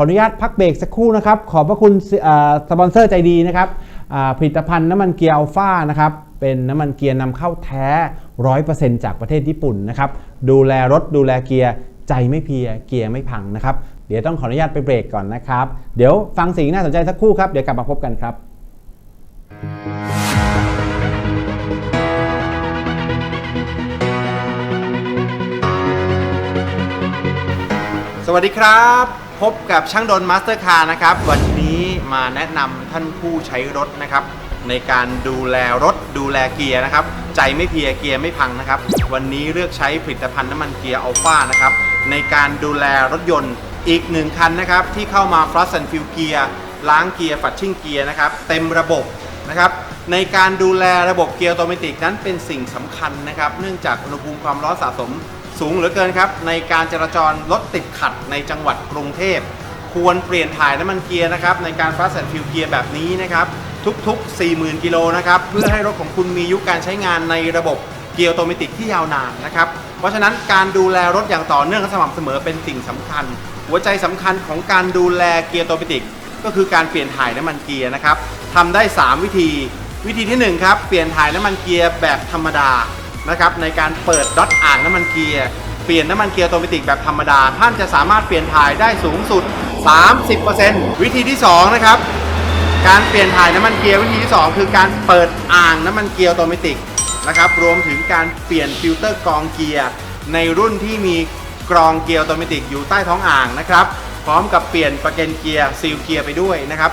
ออนุญาตพักเบรกสักครู่นะครับ ขอบพระคุณสปอนเซอร์ใจดีนะครับผลิตภัณฑ์น้ำมันเกียร์อัลฟานะครับเป็นน้ำมันเกียร์นำเข้าแท้ 100%จากประเทศญี่ปุ่นนะครับดูแลรถดูแลเกียร์ใจไม่เพียเกียร์ไม่พังนะครับ เดี๋ยวต้องขออนุญาตไปเบรกก่อนนะครับ เดี๋ยวฟังสิ่งน่าสนใจสักครู่ครับ เดี๋ยวกลับมาพบกันครับ สวัสดีครับ พบกับช่างดนมาสเตอร์คาร์นะครับ วันนี้มาแนะนำท่านผู้ใช้รถนะครับ ในการดูแลรถดูแลเกียร์นะครับ ใจไม่เพียเกียร์ไม่พังนะครับ วันนี้เลือกใช้ผลิตภัณฑ์น้ำมันเกียร์อัลฟานะครับ ในการดูแลรถยนต์อีกหนึ่งคันนะครับ ที่เข้ามาฟลัสซันฟิลเกียร์ล้างเกียร์ฝัดชิ่งเกียร์นะครับ เต็มระบบนะครับในการดูแลระบบเกียร์ออโตเมตินั้นเป็นสิ่งสำคัญนะครับ เนื่องจากอุณหภูมิความร้อนสะสม สูงเหลือเกินครับ ในการจราจรรถติดขัดในจังหวัดกรุงเทพ ควรเปลี่ยนถ่ายน้ำมันเกียร์นะครับในการฟาสต์ฟิลเกียร์แบบนี้นะครับทุกๆ 40,000 กิโลนะครับเพื่อให้รถของคุณมีอายุการใช้งานในระบบเกียร์ออโตเมติกที่ยาวนานนะครับเพราะฉะนั้นการดูแลรถอย่างต่อเนื่องและสม่ำเสมอเป็นสิ่งสำคัญ หัวใจสำคัญของการดูแลเกียร์ออโตเมติกก็คือการเปลี่ยนถ่ายน้ำมันเกียร์นะครับทำได้ 3 วิธี วิธีที่1ครับเปลี่ยนถ่ายน้ำมันเกียร์แบบธรรมดา นะครับในการเปิดดอตอ่างน้ำมันเกียร์เปลี่ยนน้ำมันเกียร์ออโตเมติกแบบธรรมดา ท่านจะสามารถเปลี่ยนถ่ายได้สูงสุด 30%วิธีที่2นะครับการเปลี่ยนถ่ายน้ำมันเกียร์วิธีที่ 2 คือการเปิดอ่างน้ำมันเกียร์ออโตเมติกนะครับรวมถึงการเปลี่ยนฟิลเตอร์กรองเกียร์ในรุ่นที่มีกรองเกียร์ออโตเมติกอยู่ใต้ท้องอ่างนะครับพร้อมกับเปลี่ยนประเกนเกียร์ซีลเกียร์ไปด้วยนะครับ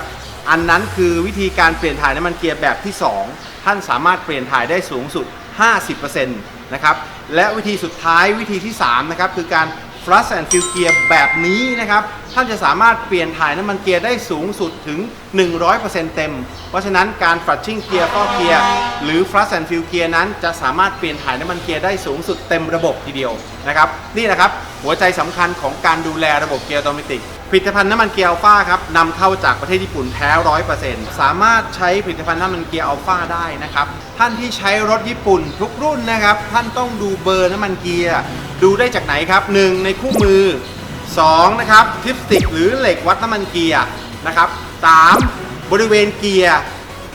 อันนั้นคือวิธีการเปลี่ยนถ่ายน้ำมันเกียร์แบบที่ 2 ท่านสามารถเปลี่ยนถ่ายได้สูงสุด 50%นะครับ และวิธีสุดท้ายวิธีที่ 3 นะครับ คือการ flush and fill gear แบบนี้นะครับ ท่านจะสามารถเปลี่ยนถ่ายน้ำมันเกียร์ได้สูงสุดถึง 100%เต็ม เพราะฉะนั้นการ flushing เกียร์ก็เกียร์หรือ flush and fill gear นั้นจะสามารถเปลี่ยนถ่ายน้ำมันเกียร์ได้สูงสุดเต็มระบบทีเดียวนะครับ นี่แหละครับหัวใจสำคัญของการดูแลระบบเกียร์ออโตเมติ ผลิตภัณฑ์น้ำมันเกียร์อัลฟาครับนำเข้าจากประเทศญี่ปุ่นแท้ร้อยเปอร์เซ็นต์สามารถใช้ผลิตภัณฑ์น้ำมันเกียร์อัลฟาได้นะครับ ท่านที่ใช้รถญี่ปุ่นทุกรุ่นนะครับ ท่านต้องดูเบอร์น้ำมันเกียร์ ดูได้จากไหนครับ 1 ในคู่มือ 2 นะครับทิปสติกหรือเหล็กวัดน้ำมันเกียร์นะครับ 3 บริเวณเกียร์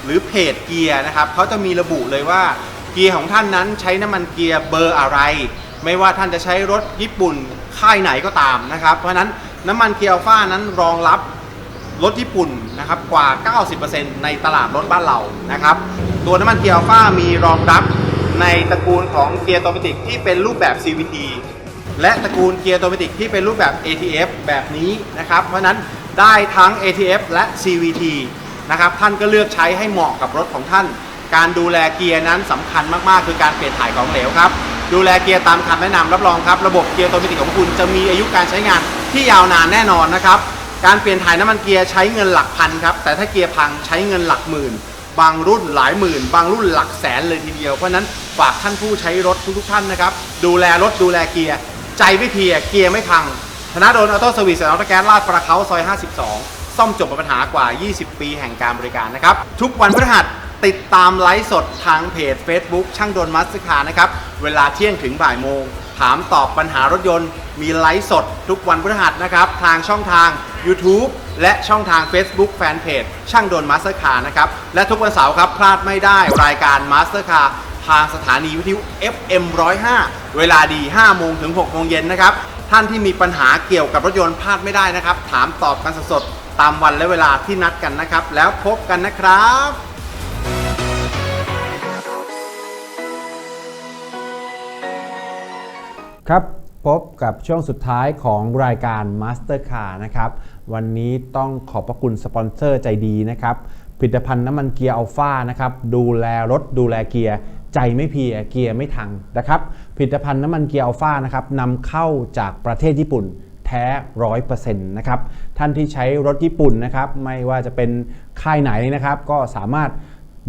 หรือเพจเกียร์นะครับเขาจะมีระบุเลยว่าเกียร์ของท่านนั้นใช้น้ำมันเกียร์เบอร์อะไร ไม่ว่าท่านจะใช้รถญี่ปุ่นค่ายไหนก็ตามนะครับ เพราะฉะนั้น น้ำมันเกียร์อัลฟานั้นรองรับรถญี่ปุ่นนะครับกว่า 90%ในตลาดรถบ้านเรานะครับ ตัวน้ำมันเกียร์อัลฟามีรองรับในตระกูลของเกียร์โตเมติกที่เป็นรูปแบบ CVT และตระกูลเกียร์โตเมติกที่เป็นรูปแบบ ATF แบบนี้นะครับ เพราะฉะนั้นได้ทั้ง ATF และ CVT นะครับท่านก็เลือกใช้ให้เหมาะกับรถของท่าน การดูแลเกียร์นั้นสำคัญมากๆ คือการเปลี่ยนถ่ายของเหลวครับ ดูแลเกียร์ตามคำแนะนำรับรองครับ ระบบเกียร์ออโตเมติของคุณจะมีอายุการใช้งานที่ยาวนานแน่นอนนะครับ การเปลี่ยนถ่ายน้ำมันเกียร์ใช้เงินหลักพันครับ แต่ถ้าเกียร์พังใช้เงินหลักหมื่น บางรุ่นหลายหมื่น บางรุ่นหลักแสนเลยทีเดียว เพราะนั้นฝากท่านผู้ใช้รถทุกๆท่านนะครับ ดูแลรถดูแลเกียร์ ใจไม่เพียเกียร์ไม่พัง ธนาโดนออโต้เซอร์วิสและออโต้แก๊สลาดประเขาซอย 52 ซ่อมจบปัญหากว่า 20 ปีแห่งการบริการนะครับ ทุกวันพฤหัส ติดตามไลฟ์สดทางเพจ Facebook ช่างดนมัสคานะครับ เวลาเที่ยงถึงบ่ายโมง ถามตอบปัญหารถยนต์ มีไลฟ์สดทุกวันพฤหัสนะครับ ทางช่องทาง YouTube และช่องทาง Facebook Fanpage ช่างดนมาสเตอร์คาร์นะครับ และทุกวันเสาร์ครับ พลาดไม่ได้รายการมาสเตอร์คาร์ทางสถานีวิทยุ FM 105 เวลาดี 5 โมงถึง 6 โมงเย็นนะครับ ท่านที่มีปัญหาเกี่ยวกับรถยนต์พลาดไม่ได้นะครับ ถามตอบกันสดๆ ตามวันและเวลาที่นัดกันนะครับ แล้วพบกันนะครับ ครับพบกับช่วงสุดท้ายของรายการ Master Car นะครับ วันนี้ต้องขอบพระคุณสปอนเซอร์ใจดีนะครับ ผลิตภัณฑ์น้ำมันเกียร์อัลฟานะครับ ดูแลรถดูแลเกียร์ใจไม่เพียเกียร์ไม่ทังนะครับ ผลิตภัณฑ์น้ำมันเกียร์อัลฟานะครับนำเข้าจากประเทศญี่ปุ่นแท้ร้อยเปอร์เซ็นต์นะครับ ท่านที่ใช้รถญี่ปุ่นนะครับ ไม่ว่าจะเป็นค่ายไหนนะครับ ก็สามารถ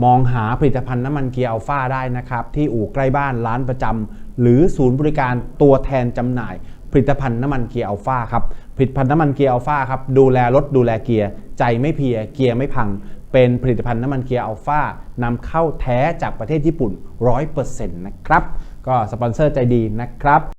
มองหาผลิตภัณฑ์น้ำมันเกียร์อัลฟาได้นะครับที่อู่ใกล้บ้านร้านประจำหรือศูนย์บริการตัวแทนจำหน่าย ผลิตภัณฑ์น้ำมันเกียร์อัลฟาครับผลิตภัณฑ์น้ำมันเกียร์อัลฟาครับดูแลรถดูแลเกียร์ใจไม่เพียเกียร์ไม่พัง เป็นผลิตภัณฑ์น้ำมันเกียร์อัลฟานำเข้าแท้จากประเทศญี่ปุ่น 100%นะครับก็สปอนเซอร์ใจดีนะครับ